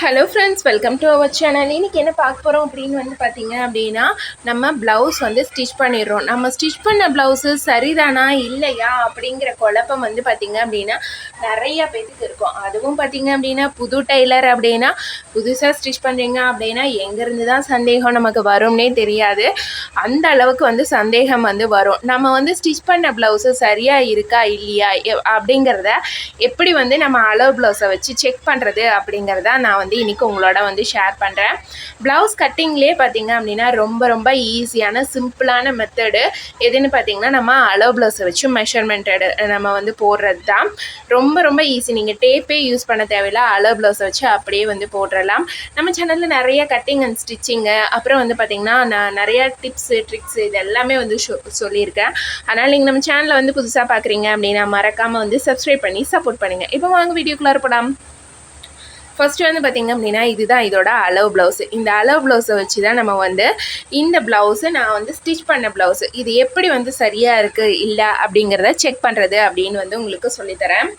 Hello friends welcome to our channel இன்றைக்கி என்ன பார்க்க போகிறோம் அப்படின்னு வந்து பார்த்தீங்க அப்படின்னா நம்ம ப்ளவுஸ் வந்து ஸ்டிச் பண்ணிடுறோம். நம்ம ஸ்டிச் பண்ண ப்ளவுஸு சரிதானா இல்லையா அப்படிங்கிற குழப்பம் வந்து பார்த்திங்க அப்படின்னா நிறைய பேத்துக்கு இருக்கும். அதுவும் பார்த்திங்க அப்படின்னா புது டெய்லர் அப்படின்னா புதுசாக ஸ்டிச் பண்ணுறீங்க அப்படின்னா எங்கேருந்து தான் சந்தேகம் நமக்கு வரும்னே தெரியாது. அந்த அளவுக்கு வந்து சந்தேகம் வந்து வரும். நம்ம வந்து ஸ்டிச் பண்ண ப்ளவுஸு சரியாக இருக்கா இல்லையா எ- அப்படிங்கிறத எப்படி வந்து நம்ம அளவு ப்ளவுஸை வச்சு செக் பண்ணுறது அப்படிங்கிறத நான் வந்து இன்றைக்கி உங்களோட வந்து ஷேர் பண்ணுறேன் ப்ளவுஸ் கட்டிங்லேயே பார்த்தீங்க அப்படின்னா ரொம்ப ரொம்ப ஈஸியான சிம்பிளான மெத்தடு எதுன்னு பார்த்தீங்கன்னா நம்ம அளவு ப்ளவுஸை வச்சு மெஷர்மெண்ட் எடு நம்ம வந்து போடுறது தான் ரொம்ப ரொம்ப ஈஸி நீங்கள் டேப்பே யூஸ் பண்ண தேவையில்ல அளவு ப்ளவுஸை வச்சு அப்படியே வந்து போடுறலாம் நம்ம சேனலில் நிறைய கட்டிங் அண்ட் ஸ்டிச்சிங்கு அப்புறம் வந்து பார்த்திங்கன்னா நான் நிறையா டிப்ஸு ட்ரிக்ஸு இது எல்லாமே வந்து சொல்லியிருக்கேன். அதனால் நீங்கள் நம்ம சேனலில் வந்து புதுசாக பார்க்குறீங்க அப்படின்னா மறக்காமல் வந்து சப்ஸ்கிரைப் பண்ணி சப்போர்ட் பண்ணுங்கள் இப்போ வாங்க வீடியோக்குள்ளே போகலாம் ஃபஸ்ட்டு வந்து பார்த்திங்க அப்படின்னா இதுதான் இதோட அளவு ப்ளவுஸு இந்த அளவு ப்ளவுஸை வச்சு தான் நம்ம வந்து இந்த ப்ளவுஸு நான் வந்து ஸ்டிச் பண்ண ப்ளவுஸு இது எப்படி வந்து சரியாக இருக்குது இல்லை அப்படிங்கிறத செக் பண்ணுறது அப்படின்னு வந்து உங்களுக்கு சொல்லித்தரேன்.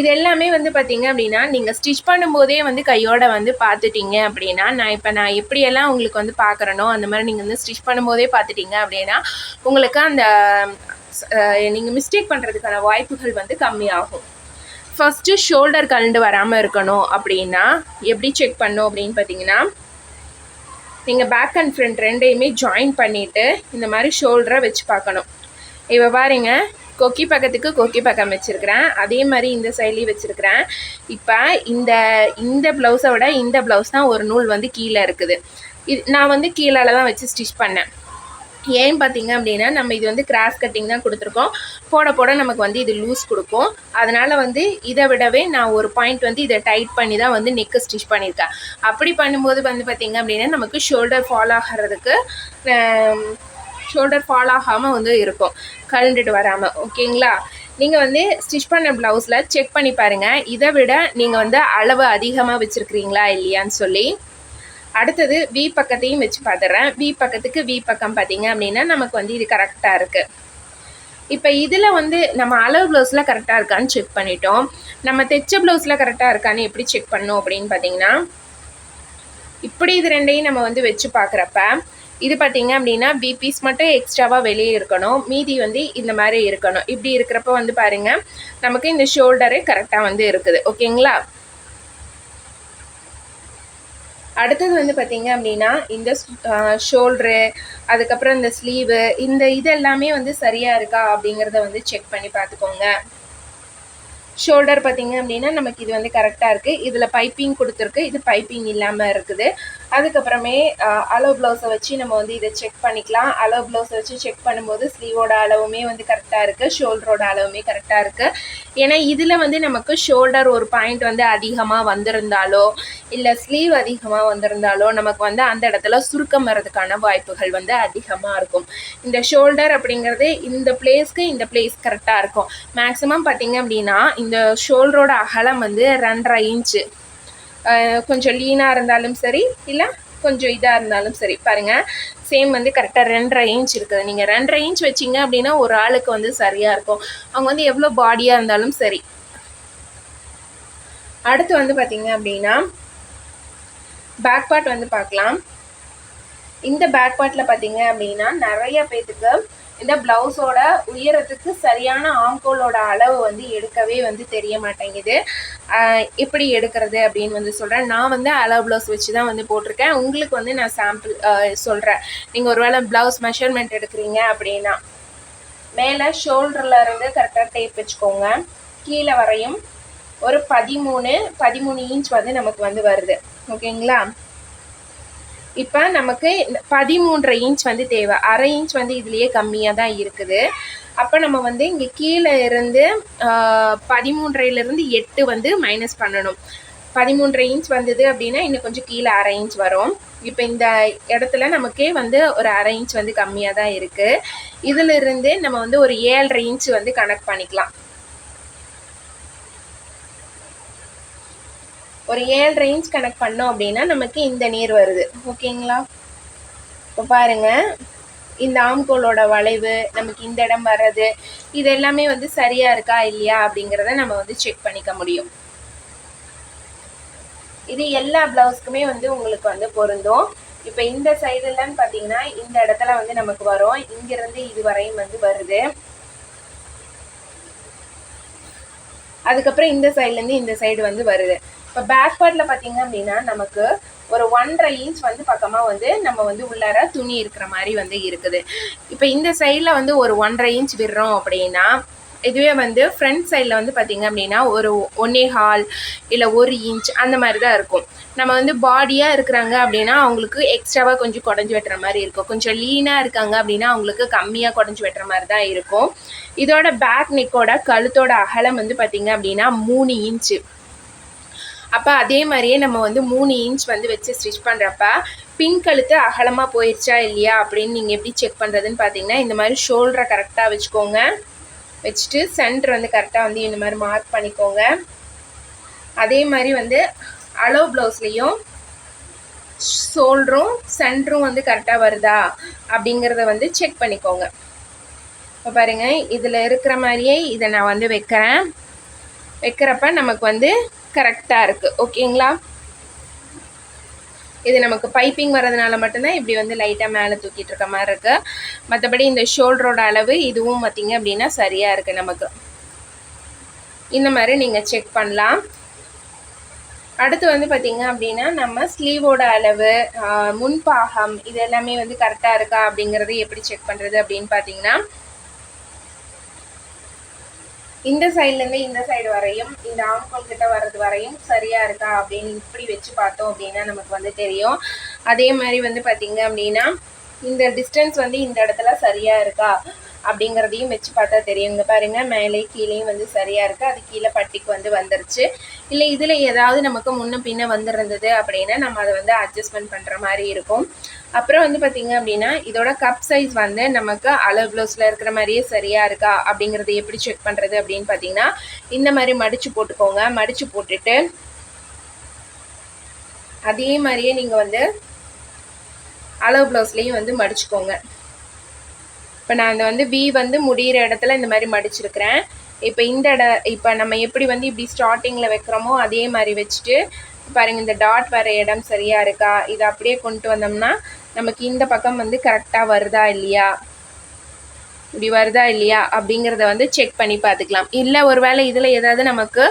இது எல்லாமே வந்து பார்த்தீங்க அப்படின்னா நீங்கள் ஸ்டிச் பண்ணும்போதே வந்து கையோட வந்து பார்த்துட்டிங்க அப்படின்னா நான் இப்போ நான் எப்படியெல்லாம் உங்களுக்கு வந்து பார்க்குறனோ அந்த மாதிரி நீங்கள் வந்து ஸ்டிச் பண்ணும்போதே பார்த்துட்டிங்க அப்படின்னா உங்களுக்கு அந்த நீங்கள் மிஸ்டேக் பண்ணுறதுக்கான வாய்ப்புகள் வந்து கம்மியாகும். ஃபஸ்ட்டு ஷோல்டர் கலண்டு வராமல் இருக்கணும் அப்படின்னா எப்படி செக் பண்ணும் அப்படின்னு பார்த்தீங்கன்னா நீங்கள் பேக் அண்ட் ஃப்ரண்ட் ரெண்டையுமே ஜாயின் பண்ணிவிட்டு இந்த மாதிரி ஷோல்டரை வச்சு பார்க்கணும். இப்போ பாருங்க கொக்கி பக்கத்துக்கு கொக்கி பக்கம் வச்சுருக்கிறேன். அதே மாதிரி இந்த சைட்லேயும் வச்சுருக்கிறேன். இப்போ இந்த இந்த ப்ளவுஸை விட இந்த ப்ளவுஸ் தான் ஒரு நூல் வந்து கீழே இருக்குது. இது நான் வந்து கீழால தான் வச்சு ஸ்டிச் பண்ணேன். ஏன் பார்த்தீங்க அப்படின்னா நம்ம இது வந்து கிராஸ் கட்டிங் தான் கொடுத்துருக்கோம். போட போட நமக்கு வந்து இது லூஸ் கொடுக்கும். அதனால் வந்து இதை விடவே நான் ஒரு பாயிண்ட் வந்து இதை டைட் பண்ணி தான் வந்து நெக்கு ஸ்டிச் பண்ணியிருக்கேன். அப்படி பண்ணும்போது வந்து பார்த்தீங்க அப்படின்னா நமக்கு ஷோல்டர் ஃபால் ஆகிறதுக்கு ஷோல்டர் ஃபால் ஆகாமல் வந்து இருக்கும். கழண்டுட்டு வராமல் ஓகேங்களா? நீங்கள் வந்து ஸ்டிச் பண்ண ப்ளவுஸில் செக் பண்ணி பாருங்கள் இதை விட நீங்கள் வந்து அளவு அதிகமாக வச்சுருக்கிறீங்களா இல்லையான்னு சொல்லி. அடுத்தது வி பக்கத்தையும் வச்சு பார்த்துட்றேன் வி பக்கத்துக்கு வி பக்கம் பார்த்தீங்க அப்படின்னா நமக்கு வந்து இது கரெக்டாக இருக்குது இப்போ இதில் வந்து நம்ம அளவு ப்ளவுஸில் கரெக்டாக இருக்கான்னு செக் பண்ணிட்டோம். நம்ம தைச்ச ப்ளவுஸில் கரெக்டாக இருக்கான்னு எப்படி செக் பண்ணோம் அப்படின்னு பார்த்தீங்கன்னா இப்படி இது ரெண்டையும் நம்ம வந்து வச்சு பார்க்குறப்ப இது பார்த்தீங்க அப்படின்னா வி பீஸ் மட்டும் எக்ஸ்ட்ராவாக வெளியே இருக்கணும். மீதி வந்து இந்த மாதிரி இருக்கணும். இப்படி இருக்கிறப்ப வந்து பாருங்க நமக்கு இந்த ஷோல்டரே கரெக்டாக வந்து இருக்குது. ஓகேங்களா அடுத்தது வந்து பார்த்தீங்க அப்படின்னா இந்த ஷோல்ட்ரு அதுக்கப்புறம் இந்த ஸ்லீவு இந்த இது எல்லாமே வந்து சரியாக இருக்கா அப்படிங்கிறத வந்து செக் பண்ணி பார்த்துக்கோங்க. ஷோல்டர் பார்த்தீங்க அப்படின்னா நமக்கு இது வந்து கரெக்டாக இருக்குது இதில் பைப்பிங் கொடுத்துருக்கு. இது பைப்பிங் இல்லாமல் இருக்குது. அதுக்கப்புறமே அலோ ப்ளவுஸை வச்சு நம்ம வந்து இதை செக் பண்ணிக்கலாம். அலோ ப்ளவுஸை வச்சு செக் பண்ணும்போது ஸ்லீவோட அளவுமே வந்து கரெக்டாக இருக்குது ஷோல்டரோட அளவுமே கரெக்டாக இருக்குது ஏன்னா இதில் வந்து நமக்கு ஷோல்டர் ஒரு பாயிண்ட் வந்து அதிகமாக வந்திருந்தாலோ இல்லை ஸ்லீவ் அதிகமாக வந்திருந்தாலோ நமக்கு வந்து அந்த இடத்துல சுருக்கம் வர்றதுக்கான வாய்ப்புகள் வந்து அதிகமாக இருக்கும். இந்த ஷோல்டர் அப்படிங்கிறது இந்த பிளேஸ்க்கு இந்த பிளேஸ் கரெக்டாக இருக்கும். மேக்ஸிமம் பார்த்தீங்க அப்படின்னா இந்த ஷோல்டரோட அகலம் வந்து ரெண்டரை இன்ச்சு கொஞ்சம் லீனாக இருந்தாலும் சரி இல்லை கொஞ்சம் இதாக இருந்தாலும் சரி. பாருங்கள் சேம் வந்து கரெக்டாக ரெண்டரை இன்ச் இருக்குது. நீங்கள் ரெண்டரை இன்ச் வச்சிங்க அப்படின்னா ஒரு ஆளுக்கு வந்து சரியாக இருக்கும். அவங்க வந்து எவ்வளோ பாடியாக இருந்தாலும் சரி. அடுத்து வந்து பார்த்தீங்க அப்படின்னா பேக் பார்ட் வந்து பார்க்கலாம். இந்த பேக் பார்ட்டில் பார்த்தீங்க அப்படின்னா நிறைய பேர்த்துக்கு இந்த ப்ளவுஸோட உயரத்துக்கு சரியான ஆம்கோலோட அளவு வந்து எடுக்கவே வந்து தெரிய மாட்டேங்குது. எப்படி எடுக்கிறது அப்படின்னு வந்து சொல்கிறேன் நான் வந்து அளவு ப்ளவுஸ் வச்சு தான் வந்து போட்டிருக்கேன். உங்களுக்கு வந்து நான் சாம்பிள் சொல்கிறேன் நீங்கள் ஒருவேளை ப்ளவுஸ் மெஷர்மெண்ட் எடுக்கிறீங்க அப்படின்னா மேலே ஷோல்டரில் இருந்து கரெக்டாக டேப் வச்சுக்கோங்க. கீழே வரையும் ஒரு பதிமூணு பதிமூணு இன்ச் வந்து நமக்கு வந்து வருது. ஓகேங்களா இப்போ நமக்கு பதிமூன்றரை இன்ச் வந்து தேவை. அரை இன்ச் வந்து இதுலேயே கம்மியாக தான் இருக்குது. அப்போ நம்ம வந்து இங்கே கீழே இருந்து பதிமூன்றையிலேருந்து எட்டு வந்து மைனஸ் பண்ணணும். பதிமூன்றரை இன்ச் வந்தது அப்படின்னா இன்னும் கொஞ்சம் கீழே அரை இன்ச் வரும். இப்போ இந்த இடத்துல நமக்கே வந்து ஒரு அரை இன்ச் வந்து கம்மியாக தான் இருக்குது இதிலிருந்து நம்ம வந்து ஒரு ஏழரை இன்ச் வந்து கனெக்ட் பண்ணிக்கலாம். ஒரு ஏழரை இன்ச் கனெக்ட் பண்ணோம் அப்படின்னா நமக்கு இந்த நீர் வருது. ஓகேங்களா இப்போ பாருங்க. இந்த ஆம்கோலோட வளைவு நமக்கு இந்த இடம் வர்றது இது எல்லாமே வந்து சரியா இருக்கா இல்லையா அப்படிங்கிறத நம்ம வந்து செக் பண்ணிக்க முடியும். இது எல்லா ப்ளவுஸ்க்குமே வந்து உங்களுக்கு வந்து பொருந்தும். இப்போ இந்த சைடுலன்னு பார்த்தீங்கன்னா இந்த இடத்துல வந்து நமக்கு வரும். இங்கிருந்து இது வரையும் வந்து வருது. அதுக்கப்புறம் இந்த சைட்லேருந்து இந்த சைடு வந்து வருது. இப்போ பேக் பார்ட்டில் பார்த்தீங்க அப்படின்னா நமக்கு ஒரு ஒன்றரை இன்ச் வந்து பக்கமாக வந்து நம்ம வந்து உள்ளார துணி இருக்கிற மாதிரி வந்து இருக்குது. இப்போ இந்த சைடில் வந்து ஒரு ஒன்றரை இன்ச் விடுறோம் அப்படின்னா இதுவே வந்து ஃப்ரண்ட் சைடில் வந்து பார்த்திங்க அப்படின்னா ஒரு ஒன்னே ஹால் இல்லை ஒரு இன்ச் அந்த மாதிரி தான் இருக்கும். நம்ம வந்து பாடியாக இருக்கிறாங்க அப்படின்னா அவங்களுக்கு எக்ஸ்ட்ராவாக கொஞ்சம் குடஞ்சி வெட்டுற மாதிரி இருக்கும். கொஞ்சம் லீனாக இருக்காங்க அப்படின்னா அவங்களுக்கு கம்மியாக குடஞ்சி வெட்டுற மாதிரி தான் இருக்கும். இதோட பேக் நெக்கோட கழுத்தோட அகலம் வந்து பார்த்திங்க அப்படின்னா மூணு இன்ச்சு அப்போ அதே மாதிரியே நம்ம வந்து மூணு இன்ச் வந்து வச்சு ஸ்டிச் பண்ணுறப்ப பின் கழுத்து அகலமாக போயிடுச்சா இல்லையா அப்படின்னு நீங்கள் எப்படி செக் பண்ணுறதுன்னு பார்த்தீங்கன்னா இந்த மாதிரி ஷோல்டரை கரெக்டாக வச்சுக்கோங்க. வச்சுட்டு சென்டர் வந்து கரெக்டாக வந்து இந்த மாதிரி மார்க் பண்ணிக்கோங்க. அதே மாதிரி வந்து அலோ ப்ளவுஸ்லேயும் ஷோல்டரும் சென்டரும் வந்து கரெக்டாக வருதா அப்படிங்கிறத வந்து செக் பண்ணிக்கோங்க. இப்போ பாருங்கள் இதில் இருக்கிற மாதிரியே இதை நான் வந்து வைக்கிறேன். வைக்கிறப்ப நமக்கு வந்து கரெக்டாக இருக்குது ஓகேங்களா இது நமக்கு பைப்பிங் வர்றதுனால மட்டும்தான் இப்படி வந்து லைட்டாக மேலே தூக்கிட்டு இருக்க மாதிரி இருக்குது மற்றபடி இந்த ஷோல்டரோட அளவு இதுவும் பார்த்திங்க அப்படின்னா சரியாக இருக்குது நமக்கு. இந்த மாதிரி நீங்கள் செக் பண்ணலாம். அடுத்து வந்து பார்த்திங்க அப்படின்னா நம்ம ஸ்லீவோட அளவு முன்பாகம் இது எல்லாமே வந்து கரெக்டாக இருக்கா அப்படிங்கிறது எப்படி செக் பண்ணுறது அப்படின்னு பார்த்தீங்கன்னா இந்த சைட்லேருந்து இந்த சைடு வரையும் இந்த ஆம்கோல் கிட்ட வர்றது வரையும் சரியாக இருக்கா அப்படின்னு இப்படி வச்சு பார்த்தோம் அப்படின்னா நமக்கு வந்து தெரியும். அதே மாதிரி வந்து பார்த்தீங்க அப்படின்னா இந்த டிஸ்டன்ஸ் வந்து இந்த இடத்துல சரியாக இருக்கா அப்படிங்கிறதையும் வச்சு பார்த்தா தெரியும். இங்கே பாருங்கள் மேலே கீழேயும் வந்து சரியாக இருக்குது அது கீழே பட்டிக்கு வந்து வந்துருச்சு. இல்லை இதில் ஏதாவது நமக்கு முன்ன பின்ன வந்துருந்தது அப்படின்னா நம்ம அதை வந்து அட்ஜஸ்ட்மெண்ட் பண்ணுற மாதிரி இருக்கும். அப்புறம் வந்து பார்த்திங்க அப்படின்னா இதோட கப் சைஸ் வந்து நமக்கு அளவு ப்ளவுஸில் இருக்கிற மாதிரியே சரியாக இருக்கா? அப்படிங்கிறத எப்படி செக் பண்ணுறது அப்படின்னு பார்த்தீங்கன்னா இந்த மாதிரி மடித்து போட்டுக்கோங்க. மடித்து போட்டுட்டு அதே மாதிரியே நீங்கள் வந்து அளவு ப்ளவுஸ்லேயும் வந்து மடிச்சுக்கோங்க. இப்போ நான் அந்த வந்து வி வந்து முடிகிற இடத்துல இந்த மாதிரி மடிச்சிருக்கிறேன். இப்போ இந்த இட இப்போ நம்ம எப்படி வந்து இப்படி ஸ்டார்டிங்கில் வைக்கிறோமோ அதே மாதிரி வச்சுட்டு பாருங்கள் இந்த டாட் வர இடம் சரியாக இருக்கா? இதை அப்படியே கொண்டு வந்தோம்னா நமக்கு இந்த பக்கம் வந்து கரெக்டாக வருதா இல்லையா? இப்படி வருதா இல்லையா? அப்படிங்கிறத வந்து செக் பண்ணி பார்த்துக்கலாம். இல்லை ஒரு வேளை இதில் ஏதாவது நமக்கு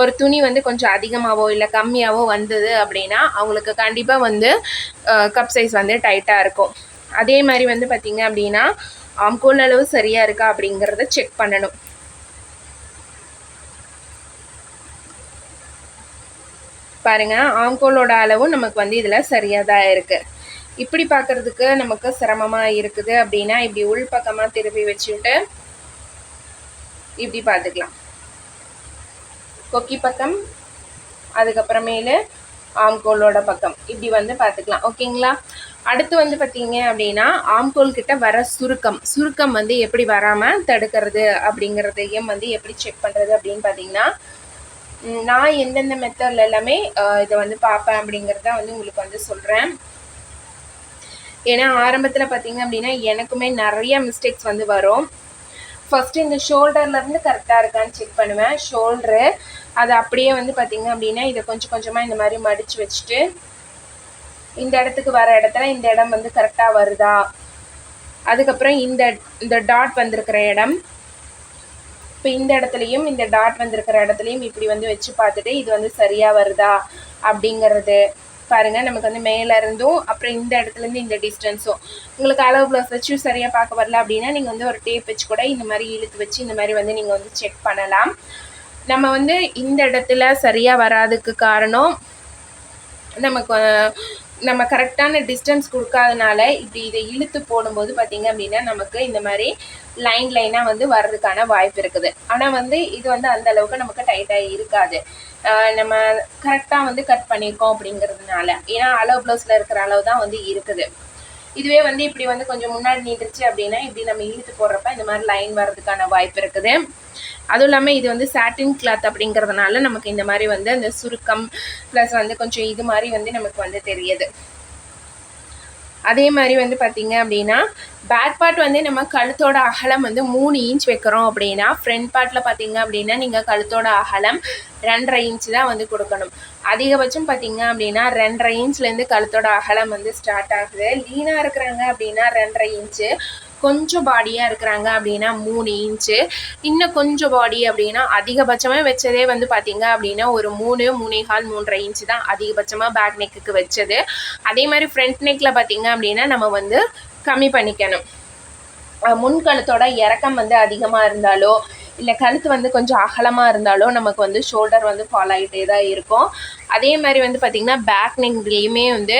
ஒரு துணி வந்து கொஞ்சம் அதிகமாகவோ இல்லை கம்மியாகவோ வந்தது அப்படின்னா அவங்களுக்கு கண்டிப்பாக வந்து கப் சைஸ் வந்து டைட்டாக இருக்கும். அதே மாதிரி வந்து பார்த்திங்க அப்படின்னா ஆம்கோல் அளவு சரியாக இருக்கா அப்படிங்கிறத செக் பண்ணணும். பாருங்கள் ஆங்கோலோட அளவும் நமக்கு வந்து இதில் சரியாக தான் இருக்குது இப்படி பார்க்குறதுக்கு நமக்கு சிரமமாக இருக்குது அப்படின்னா இப்படி உள் பக்கமாக திருப்பி வச்சுட்டு இப்படி பார்த்துக்கலாம். கொக்கி பக்கம் அதுக்கப்புறமேலு ஆம்கோலோட பக்கம். இப்படி வந்து பார்த்துக்கலாம். ஓகேங்களா? அடுத்து வந்து பார்த்தீங்க அப்படின்னா ஆம்கோல் கிட்ட வர சுருக்கம். சுருக்கம் வந்து எப்படி வராமல் தடுக்கிறது அப்படிங்கிறதையும் வந்து எப்படி செக் பண்ணுறது அப்படின்னு பார்த்தீங்கன்னா நான் எந்தெந்த மெத்தடில் எல்லாமே இதை வந்து பார்ப்பேன் அப்படிங்கிறத வந்து உங்களுக்கு வந்து சொல்கிறேன் ஏன்னா ஆரம்பத்தில் பார்த்தீங்க அப்படின்னா எனக்குமே நிறைய மிஸ்டேக்ஸ் வந்து வரும். ஃபஸ்ட்டு இந்த ஷோல்டர்லேருந்து கரெக்டாக இருக்கான்னு செக் பண்ணுவேன். ஷோல்ட்ரு அது அப்படியே வந்து பார்த்திங்க அப்படின்னா இதை கொஞ்சம் கொஞ்சமாக இந்த மாதிரி மடித்து வச்சுட்டு இந்த இடத்துக்கு வர இடத்துல இந்த இடம் வந்து கரெக்டாக வருதா? அதுக்கப்புறம் இந்த இந்த டாட் வந்திருக்கிற இடம். இப்போ இந்த இடத்துலையும் இந்த டாட் வந்திருக்கிற இடத்துலையும் இப்படி வந்து வச்சு பார்த்துட்டு இது வந்து சரியாக வருதா அப்படிங்கிறது பாருங்கள் நமக்கு வந்து மேலே இருந்தும் அப்புறம் இந்த இடத்துலேருந்து இந்த டிஸ்டன்ஸும் உங்களுக்கு அளவு ப்ளவுஸ் வச்சு சரியாக பார்க்க வரல அப்படின்னா நீங்கள் வந்து ஒரு டேப் வச்சு கூட இந்த மாதிரி இழுத்து வச்சு இந்த மாதிரி வந்து நீங்கள் வந்து செக் பண்ணலாம். நம்ம வந்து இந்த இடத்துல சரியாக வராதுக்கு காரணம் நமக்கு நம்ம கரெக்டான டிஸ்டன்ஸ் கொடுக்காதனால இப்படி இதை இழுத்து போடும்போது பார்த்திங்க அப்படின்னா நமக்கு இந்த மாதிரி லைன் லைனாக வந்து வர்றதுக்கான வாய்ப்பு இருக்குது. ஆனால் வந்து இது வந்து அந்த அளவுக்கு நமக்கு டைட்டாக இருக்காது. நம்ம கரெக்டாக வந்து கட் பண்ணியிருக்கோம் அப்படிங்கிறதுனால. ஏன்னா அளவு ப்ளவுஸில் இருக்கிற அளவு தான் வந்து இருக்குது. இதுவே வந்து இப்படி வந்து கொஞ்சம் முன்னாடி நீட்டுச்சு அப்படின்னா இப்படி நம்ம இழுத்து போடுறப்ப இந்த மாதிரி லைன் வர்றதுக்கான வாய்ப்பு இருக்குது. அதுவும் இல்லாமல் இது வந்து சாட்டின் கிளாத் அப்படிங்கிறதுனால நமக்கு இந்த மாதிரி வந்து அந்த சுருக்கம் ப்ளஸ் வந்து கொஞ்சம் இது மாதிரி வந்து நமக்கு வந்து தெரியுது. அதே மாதிரி வந்து பார்த்திங்க அப்படின்னா பேக் பார்ட் வந்து நம்ம கழுத்தோட அகலம் வந்து மூணு இன்ச் வைக்கிறோம் அப்படின்னா ஃப்ரண்ட் பார்ட்டில் பார்த்தீங்க அப்படின்னா நீங்கள் கழுத்தோட அகலம் ரெண்டரை இன்ச் தான் வந்து கொடுக்கணும். அதிகபட்சம் பார்த்தீங்க அப்படின்னா ரெண்டரை இன்ச்லேருந்து கழுத்தோட அகலம் வந்து ஸ்டார்ட் ஆகுது. லீனாக இருக்கிறாங்க அப்படின்னா ரெண்டரை இன்ச்சு கொஞ்சம் பாடியாக இருக்கிறாங்க அப்படின்னா மூணு இன்ச்சு இன்னும் கொஞ்சம் பாடி அப்படின்னா அதிகபட்சமாக வச்சதே வந்து பார்த்தீங்க அப்படின்னா ஒரு மூணு மூணேகால் மூன்றரை இன்ச்சு தான் அதிகபட்சமாக பேக் நெக்குக்கு வச்சது. அதே மாதிரி ஃப்ரண்ட் நெக்கில் பார்த்தீங்க அப்படின்னா நம்ம வந்து கம்மி பண்ணிக்கணும். முன் கழுத்தோட இறக்கம் வந்து அதிகமாக இருந்தாலோ இல்லை கழுத்து வந்து கொஞ்சம் அகலமாக இருந்தாலோ நமக்கு வந்து ஷோல்டர் வந்து ஃபாலோ ஆகிட்டே தான் இருக்கும். அதே மாதிரி வந்து பார்த்திங்கன்னா பேக் நெக்லேயுமே வந்து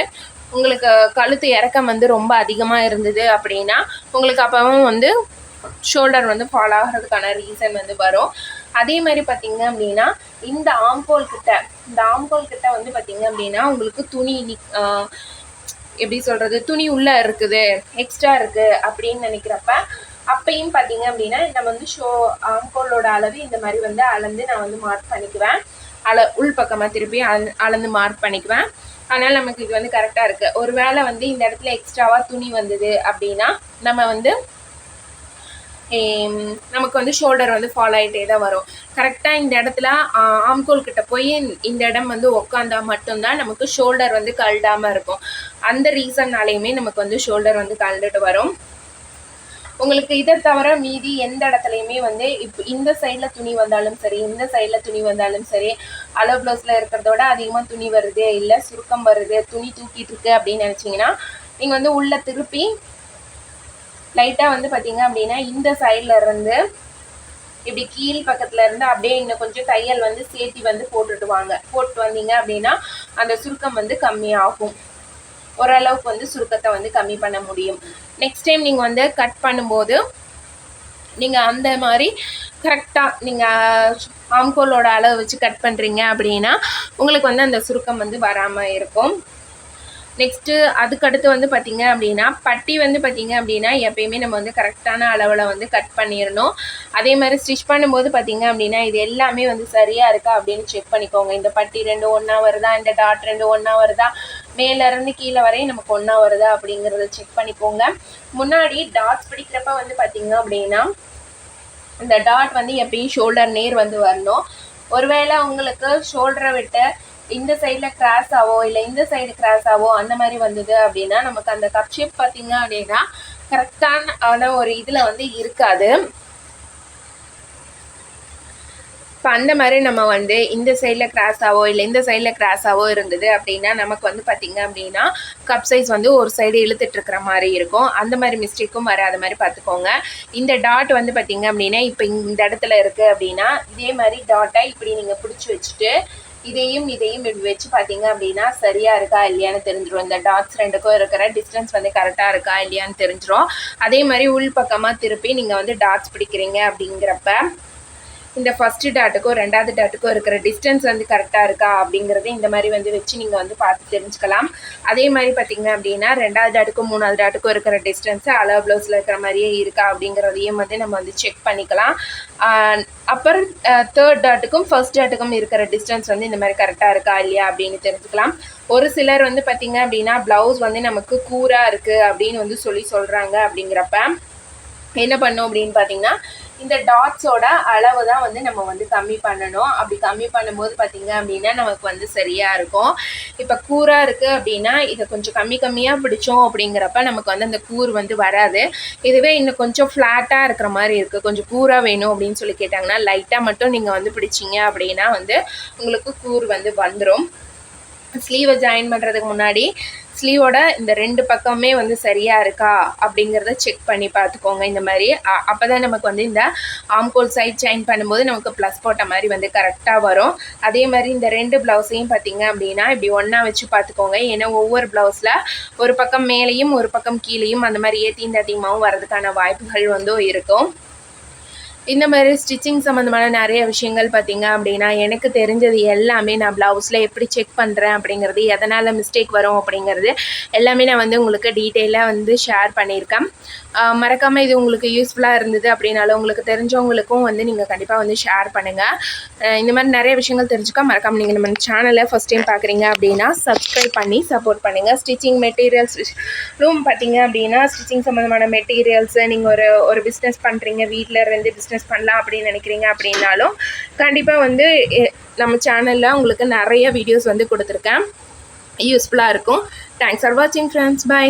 உங்களுக்கு கழுத்து இறக்கம் வந்து ரொம்ப அதிகமாக இருந்தது அப்படின்னா உங்களுக்கு அப்போவும் வந்து ஷோல்டர் வந்து ஃபாலோ ஆகிறதுக்கான ரீசன் வந்து வரும். அதே மாதிரி பார்த்தீங்க அப்படின்னா இந்த ஆம்போல் கிட்ட இந்த ஆம்கோல் கிட்ட வந்து பார்த்தீங்க அப்படின்னா உங்களுக்கு துணி எப்படி சொல்கிறது துணி உள்ளே இருக்குது எக்ஸ்ட்ரா இருக்குது அப்படின்னு நினைக்கிறப்ப அப்பையும் பார்த்தீங்க அப்படின்னா நம்ம வந்து ஷோ ஆம்கோலோட அளவு இந்த மாதிரி வந்து அளந்து நான் வந்து மார்க் பண்ணிக்குவேன். அள உள் பக்கமாக திருப்பி அளந்து மார்க் பண்ணிக்குவேன். அதனால் நமக்கு இது வந்து கரெக்டாக இருக்குது ஒரு வேளை வந்து இந்த இடத்துல எக்ஸ்ட்ராவாக துணி வந்தது அப்படின்னா நம்ம வந்து நமக்கு வந்து ஷோல்டர் வந்து ஃபாலோ ஆகிட்டே தான் வரும். கரெக்டாக இந்த இடத்துல ஆம்கோல் கிட்ட போய் இந்த இடம் வந்து உக்காந்தா மட்டும்தான் நமக்கு ஷோல்டர் வந்து கழடாமல் இருக்கும். அந்த ரீசன்னாலேயுமே நமக்கு வந்து ஷோல்டர் வந்து கழண்டுட்டு வரும். உங்களுக்கு இதை தவிர மீதி எந்த இடத்துலையுமே வந்து இப்போ இந்த சைடில் துணி வந்தாலும் சரி இந்த சைடில் துணி வந்தாலும் சரி அலோ ப்ளவுஸில் இருக்கிறதோட அதிகமாக துணி வருது இல்லை சுருக்கம் வருது துணி தூக்கிட்டு இருக்கு அப்படின்னு நினச்சிங்கன்னா நீங்கள் வந்து உள்ளே திருப்பி லைட்டாக வந்து பார்த்தீங்க அப்படின்னா இந்த சைடில் இருந்து இப்படி கீழ் பக்கத்துல இருந்து அப்படியே இன்னும் கொஞ்சம் தையல் வந்து சேர்த்தி வந்து போட்டுட்டு வாங்க. போட்டு வந்தீங்க அப்படின்னா அந்த சுருக்கம் வந்து கம்மியாகும். ஓரளவுக்கு வந்து சுருக்கத்தை வந்து கம்மி பண்ண முடியும். நெக்ஸ்ட் டைம் நீங்கள் வந்து கட் பண்ணும்போது நீங்கள் அந்த மாதிரி கரெக்டாக நீங்கள் ஆம்கோலோட அளவு வச்சு கட் பண்ணுறீங்க அப்படின்னா உங்களுக்கு வந்து அந்த சுருக்கம் வந்து வராமல் இருக்கும். நெக்ஸ்ட்டு அதுக்கடுத்து வந்து பார்த்திங்க அப்படின்னா பட்டி வந்து பார்த்திங்க அப்படின்னா எப்பயுமே நம்ம வந்து கரெக்டான அளவில் வந்து கட் பண்ணிடணும் அதே மாதிரி ஸ்டிச் பண்ணும்போது பார்த்திங்க அப்படின்னா இது எல்லாமே வந்து சரியாக இருக்கா அப்படின்னு செக் பண்ணிக்கோங்க. இந்த பட்டி ரெண்டு ஒன்றா வருதா? இந்த டாட் ரெண்டு ஒன்றா வருதா? மேலேருந்து கீழே வரையும் நமக்கு ஒன்றா வருதா அப்படிங்கிறத செக் பண்ணிக்கோங்க. முன்னாடி டாட்ஸ் பிடிக்கிறப்ப வந்து பார்த்திங்க அப்படின்னா இந்த டாட் வந்து எப்பயும் ஷோல்டர் நேர் வந்து வரணும். ஒருவேளை உங்களுக்கு ஷோல்டரை விட்டு இந்த சைடில் கிராஸ் ஆவோ இல்லை இந்த சைடு கிராஸ் ஆவோ அந்த மாதிரி வந்தது அப்படின்னா நமக்கு அந்த கப் ஷேப் பார்த்தீங்க அப்படின்னா கரெக்டான ஒரு இதில் வந்து இருக்காது. இப்போ அந்த மாதிரி நம்ம வந்து இந்த சைடில் கிராஸாவோ இல்லை இந்த சைடில் கிராஸாவோ இருந்தது அப்படின்னா நமக்கு வந்து பார்த்திங்க அப்படின்னா கப் சைஸ் வந்து ஒரு சைடு இழுத்துட்டு இருக்கிற மாதிரி இருக்கும். அந்த மாதிரி மிஸ்டேக்கும் வராத மாதிரி பார்த்துக்கோங்க இந்த டாட் வந்து பார்த்திங்க அப்படின்னா இப்போ இந்த இடத்துல இருக்குது அப்படின்னா இதே மாதிரி டாட்டை இப்படி நீங்கள் பிடிச்சி வச்சுட்டு இதையும் இதையும் இப்படி வச்சு பார்த்தீங்க அப்படின்னா சரியாக இருக்கா இல்லையான்னு தெரிஞ்சிடும் இந்த டாட்ஸ் ரெண்டுக்கும் இருக்கிற டிஸ்டன்ஸ் வந்து கரெக்டாக இருக்கா இல்லையான்னு தெரிஞ்சிடும் அதே மாதிரி உள் பக்கமாக திருப்பி நீங்கள் வந்து டாட்ஸ் பிடிக்கிறீங்க அப்படிங்கிறப்ப இந்த ஃபஸ்ட்டு டாட்டுக்கும் ரெண்டாவது டாட்டுக்கும் இருக்கிற டிஸ்டன்ஸ் வந்து கரெக்டாக இருக்கா அப்படிங்கிறத இந்த மாதிரி வந்து வச்சு நீங்கள் வந்து பார்த்து தெரிஞ்சுக்கலாம். அதே மாதிரி பார்த்தீங்க அப்படின்னா ரெண்டாவது டாட்டுக்கும் மூணாவது டாட்டுக்கும் இருக்கிற டிஸ்டன்ஸு அளவு ப்ளவுஸில் இருக்கிற மாதிரியே இருக்கா அப்படிங்கிறதையும் வந்து நம்ம வந்து செக் பண்ணிக்கலாம். அப்புறம் தேர்ட் டாட்டுக்கும் ஃபர்ஸ்ட் டாட்டுக்கும் இருக்கிற டிஸ்டன்ஸ் வந்து இந்த மாதிரி கரெக்டாக இருக்கா இல்லையா அப்படின்னு தெரிஞ்சுக்கலாம். ஒரு சிலர் வந்து பார்த்திங்க அப்படின்னா ப்ளவுஸ் வந்து நமக்கு கூராக இருக்குது அப்படின்னு வந்து சொல்லி சொல்கிறாங்க அப்படிங்கிறப்ப என்ன பண்ணும் அப்படின்னு பார்த்தீங்கன்னா இந்த டாட்ஸோட அளவு தான் வந்து நம்ம வந்து கம்மி பண்ணணும். அப்படி கம்மி பண்ணும்போது பார்த்திங்க அப்படின்னா நமக்கு வந்து சரியாக இருக்கும். இப்போ கூராக இருக்குது அப்படின்னா இதை கொஞ்சம் கம்மி கம்மியாக பிடிச்சோம் அப்படிங்கிறப்ப நமக்கு வந்து அந்த கூர் வந்து வராது. இதுவே இன்னும் கொஞ்சம் ஃப்ளாட்டாக இருக்கிற மாதிரி இருக்குது கொஞ்சம் கூராக வேணும் அப்படின்னு சொல்லி கேட்டாங்கன்னா லைட்டாக மட்டும் நீங்கள் வந்து பிடிச்சிங்க அப்படின்னா வந்து உங்களுக்கு கூர் வந்து வந்துடும் ஸ்லீவை ஜாயின் பண்ணுறதுக்கு முன்னாடி ஸ்லீவோட இந்த ரெண்டு பக்கமே வந்து சரியாக இருக்கா அப்படிங்கிறத செக் பண்ணி பார்த்துக்கோங்க. இந்த மாதிரி அப்போ தான் நமக்கு வந்து இந்த ஆம்கோல் சைட் ஜாயின் பண்ணும்போது நமக்கு ப்ளஸ் போட்ட மாதிரி வந்து கரெக்டாக வரும். அதே மாதிரி இந்த ரெண்டு ப்ளவுஸையும் பார்த்தீங்க அப்படின்னா இப்படி ஒன்றா வச்சு பார்த்துக்கோங்க. ஏன்னா ஒவ்வொரு ப்ளவுஸில் ஒரு பக்கம் மேலேயும் ஒரு பக்கம் கீழேயும் அந்த மாதிரி ஏத்தியும் தட்டியுமாவும் வரதுக்கான வாய்ப்புகள் வந்து இருக்கும். இந்த மாதிரி ஸ்டிச்சிங் சம்மந்தமான நிறைய விஷயங்கள் பார்த்திங்க அப்படின்னா எனக்கு தெரிஞ்சது எல்லாமே நான் ப்ளவுஸில் எப்படி செக் பண்ணுறேன் அப்படிங்கிறது எதனால் மிஸ்டேக் வரும் அப்படிங்கிறது எல்லாமே நான் வந்து உங்களுக்கு டீட்டெயிலாக வந்து ஷேர் பண்ணியிருக்கேன். மறக்காமல் இது உங்களுக்கு யூஸ்ஃபுல்லாக இருந்தது அப்படின்னாலும் உங்களுக்கு தெரிஞ்சவங்களுக்கும் வந்து நீங்கள் கண்டிப்பாக வந்து ஷேர் பண்ணுங்கள் இந்த மாதிரி நிறைய விஷயங்கள் தெரிஞ்சுக்க மறக்காமல் நீங்கள் நம்ம சேனலை ஃபஸ்ட் டைம் பார்க்குறீங்க அப்படின்னா சப்ஸ்கிரைப் பண்ணி சப்போர்ட் பண்ணுங்கள் ஸ்டிச்சிங் மெட்டீரியல்ஸ் ரூம் பார்த்தீங்க அப்படின்னா ஸ்டிச்சிங் சம்மந்தமான மெட்டீரியல்ஸு நீங்கள் ஒரு ஒரு பிஸ்னஸ் பண்ணுறீங்க வீட்டில் இருந்து பிஸ்னஸ் பண்ணலாம் அப்படின்னு நினைக்கிறீங்க அப்படின்னாலும் கண்டிப்பாக வந்து நம்ம சேனலில் உங்களுக்கு நிறைய வீடியோஸ் வந்து கொடுத்துருக்கேன். யூஸ்ஃபுல்லாக இருக்கும். தேங்க்ஸ் ஃபார் வாட்சிங் ஃப்ரெண்ட்ஸ் பை